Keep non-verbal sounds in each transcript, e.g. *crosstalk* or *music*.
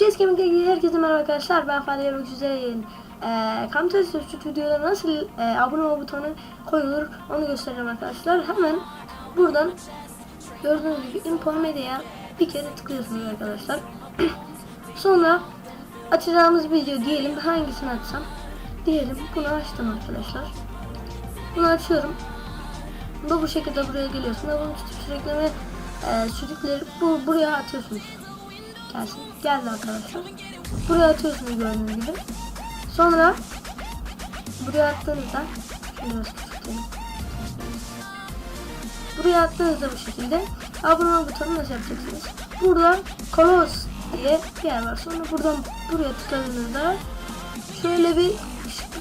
Chess Gaming'e ilgili herkese merhaba arkadaşlar. Ben Fadil Yavrum Güzel'in ee, Counter Strike videoda nasıl e, abone ol butonu koyulur onu göstereceğim arkadaşlar. Hemen buradan gördüğünüz gibi Info Media'ya bir kere tıklıyorsunuz arkadaşlar. *clears throat* Sonra açacağımız video diyelim hangisini açsam diyelim bunu açtım arkadaşlar. Bunu açıyorum. Bu bu şekilde buraya geliyorsun. Bunu tutup sürekli e, sürükleri bu buraya atıyorsunuz. Gelsin. Geldi arkadaşlar. Buraya atıyorsunuz gördüğünüz gibi. Sonra buraya attığınızda biraz küçültelim. Buraya attığınızda bu şekilde abone ol butonu nasıl yapacaksınız? Burada close diye bir yer var. Sonra buradan buraya tıkladığınızda şöyle bir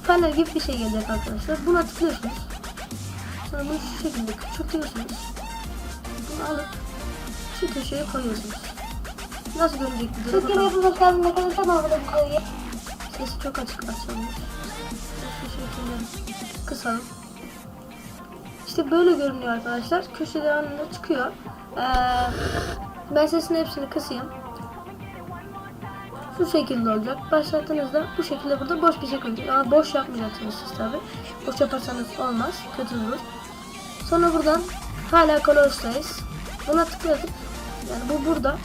panel gibi bir şey gelecek arkadaşlar. Buna tıklıyorsunuz. Sonra bunu şu şekilde küçültüyorsunuz. Bunu alıp şu köşeye koyuyorsunuz. Nasıl görecek Türkiye'de bakalım. yapılmış lazım ne kadar tamam bu konuyu. Sesi çok açık açalım. Şu şekilde kısalım. İşte böyle görünüyor arkadaşlar. Köşede anında çıkıyor. Ee, ben sesin hepsini kısayım. Şu şekilde olacak. Başlattığınızda bu şekilde burada boş bir şey koyacak. Ama boş yapmayacaksınız siz tabi. Boş yaparsanız olmaz. Kötü olur. Sonra buradan hala Colos'tayız. Buna tıkladık. Yani bu burada.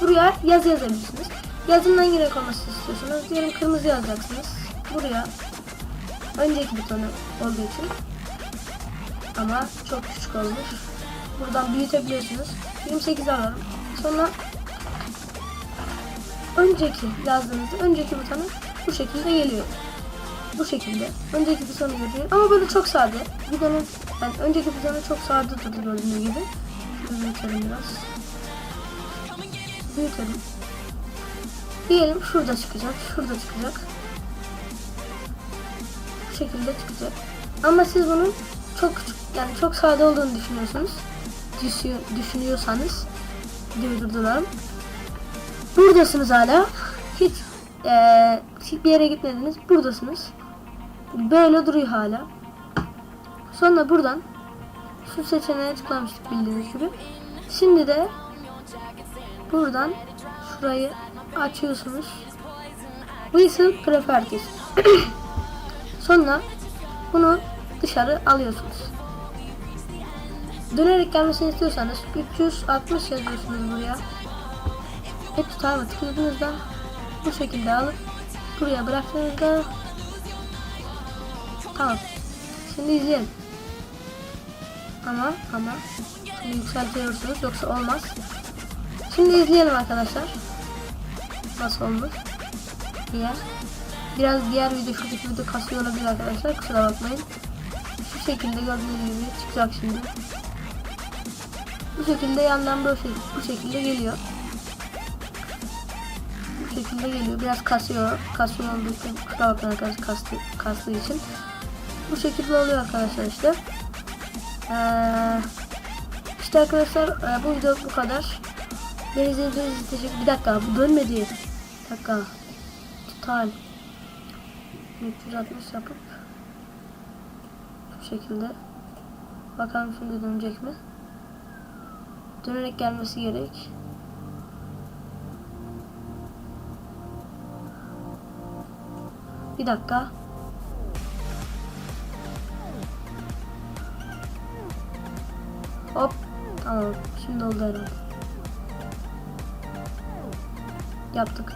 Buraya yaz yazabilirsiniz. Yazının hangi renk olmasını istiyorsunuz? Diyelim kırmızı yazacaksınız. Buraya önceki butonu olduğu için ama çok küçük olmuş. Buradan büyütebiliyorsunuz. 28 alalım. Sonra önceki yazdığınızda önceki butonu bu şekilde geliyor. Bu şekilde. Önceki butonu görüyor. Ama böyle çok sade. Butonu, yani önceki butonu çok sade durdu gibi. Şunu biraz. Büyütelim. Diyelim şurada çıkacak, şurada çıkacak. Bu şekilde çıkacak. Ama siz bunun çok küçük, yani çok sade olduğunu düşünüyorsunuz. Düşünüyorsanız videoyu durduralım. Buradasınız hala. Hiç eee hiçbir yere gitmediniz. Buradasınız. Böyle duruyor hala. Sonra buradan şu seçeneğe tıklamıştık bildiğiniz gibi. Şimdi de buradan şurayı açıyorsunuz. Whistle Properties. *clears throat* Sonra bunu dışarı alıyorsunuz. Dönerek gelmesini istiyorsanız 360 yazıyorsunuz buraya. Hep tutarma tıkladığınızda bu şekilde alıp buraya bıraktığınızda tamam. Şimdi izleyelim. Ama ama yükseltiyorsunuz yoksa olmaz. Şimdi izleyelim arkadaşlar. Nasıl olmuş? Diğer. Biraz diğer video şuradaki video kasıyor olabilir arkadaşlar. Kusura bakmayın. Şu şekilde gördüğünüz gibi çıkacak şimdi. Bu şekilde yandan böyle şey, bu şekilde geliyor. Bu şekilde geliyor. Biraz kasıyor. Kasıyor olduğu için kusura bakmayın arkadaşlar kastı, kastığı için. Bu şekilde oluyor arkadaşlar işte. Ee, işte arkadaşlar e, bu video bu kadar. Beni izlediğiniz teşekkür Bir dakika bu dönmedi. Bir dakika. Total. 360 yapıp bu şekilde. Bakalım şimdi dönecek mi? Dönerek gelmesi gerek. Bir dakika. Hop. Tamam. Şimdi oldu herhalde. Yaptık.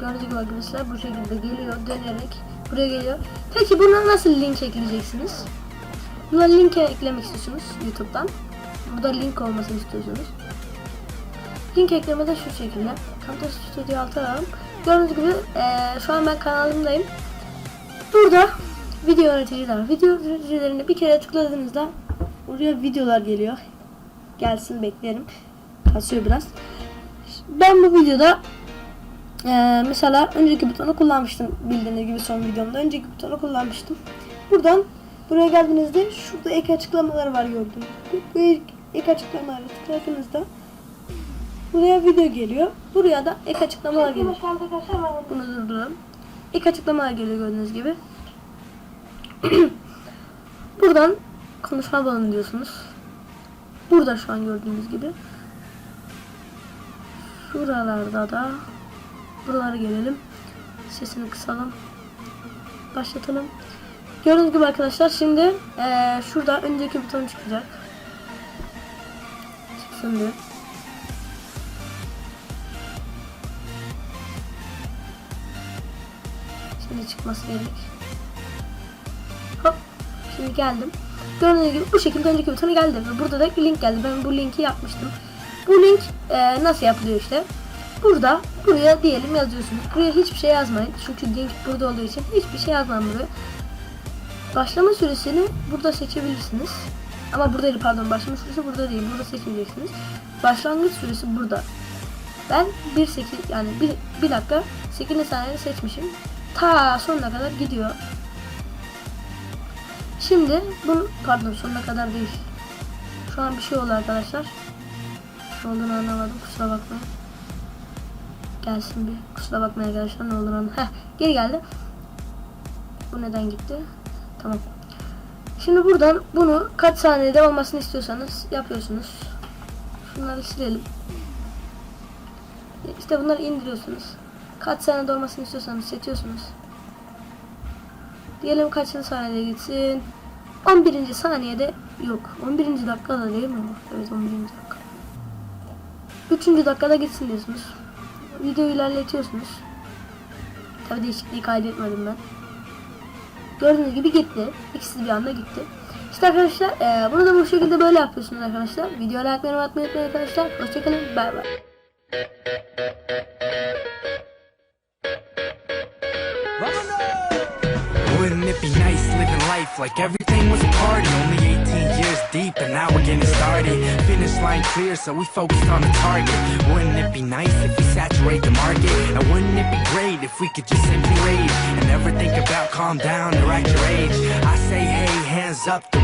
Gördüğünüz gibi arkadaşlar bu şekilde geliyor dönerek buraya geliyor. Peki buna nasıl link ekleyeceksiniz? Buna link eklemek istiyorsunuz YouTube'dan. Burada link olmasını istiyorsunuz. Link eklemede şu şekilde. Counter Studio 6 alalım. Gördüğünüz gibi eee, şu an ben kanalımdayım. Burada video yöneticiler. Video yöneticilerini bir kere tıkladığınızda buraya videolar geliyor. Gelsin beklerim. Kasıyor biraz. Ben bu videoda ee, mesela önceki butonu kullanmıştım bildiğiniz gibi son videomda önceki butonu kullanmıştım. Buradan buraya geldiğinizde şurada ek açıklamalar var gibi. Bu ek, ek açıklamaları tıkladığınızda buraya video geliyor. Buraya da ek açıklamalar geliyor. Var. Bunu durduralım. İlk açıklamalar geliyor gördüğünüz gibi. *clears throat* Buradan konuşma balonu diyorsunuz. Burada şu an gördüğünüz gibi. Şuralarda da buralara gelelim. Sesini kısalım. Başlatalım. Gördüğünüz gibi arkadaşlar şimdi eee, şurada öndeki buton çıkacak. Çıksın diye. Şimdi çıkması gerek. Hop. Şimdi geldim. Gördüğünüz gibi bu şekilde önceki butona geldi. Ve burada da link geldi. Ben bu linki yapmıştım. Bu link e, nasıl yapılıyor işte? Burada buraya diyelim yazıyorsunuz. Buraya hiçbir şey yazmayın. Çünkü link burada olduğu için hiçbir şey yazmayın buraya. Başlama süresini burada seçebilirsiniz. Ama burada değil pardon başlama süresi burada değil. Burada seçmeyeceksiniz. Başlangıç süresi burada. Ben 1 8 yani 1, 1 dakika 8 saniye seçmişim. Ta sonuna kadar gidiyor. Şimdi bunu pardon sonuna kadar değil. Şu an bir şey oldu arkadaşlar. Ne olduğunu anlamadım kusura bakmayın. Gelsin bir kusura bakmayın arkadaşlar ne olduğunu anlamadım. Heh geri geldi. Bu neden gitti? Tamam. Şimdi buradan bunu kaç saniyede olmasını istiyorsanız yapıyorsunuz. Şunları silelim. İşte bunları indiriyorsunuz. Kaç saniyede olmasını istiyorsanız seçiyorsunuz. Diyelim kaçıncı saniyede gitsin. 11. saniyede yok. 11. dakikada değil mi? Evet 11. dakika. 3. dakikada gitsin diyorsunuz. Videoyu ilerletiyorsunuz. Tabi değişikliği kaydetmedim ben. Gördüğünüz gibi gitti. İkisi bir anda gitti. İşte arkadaşlar eee, bunu da bu şekilde böyle yapıyorsunuz arkadaşlar. Videoya like atmayı unutmayın arkadaşlar. Hoşçakalın. Bay bay. Wouldn't it be nice living life like everything was a party? Only 18 years deep and now we're getting started. Finish line clear, so we focused on the target. Wouldn't it be nice if we saturate the market? And wouldn't it be great if we could just simply rage and never think about calm down or act your age? I say, hey, hands up, the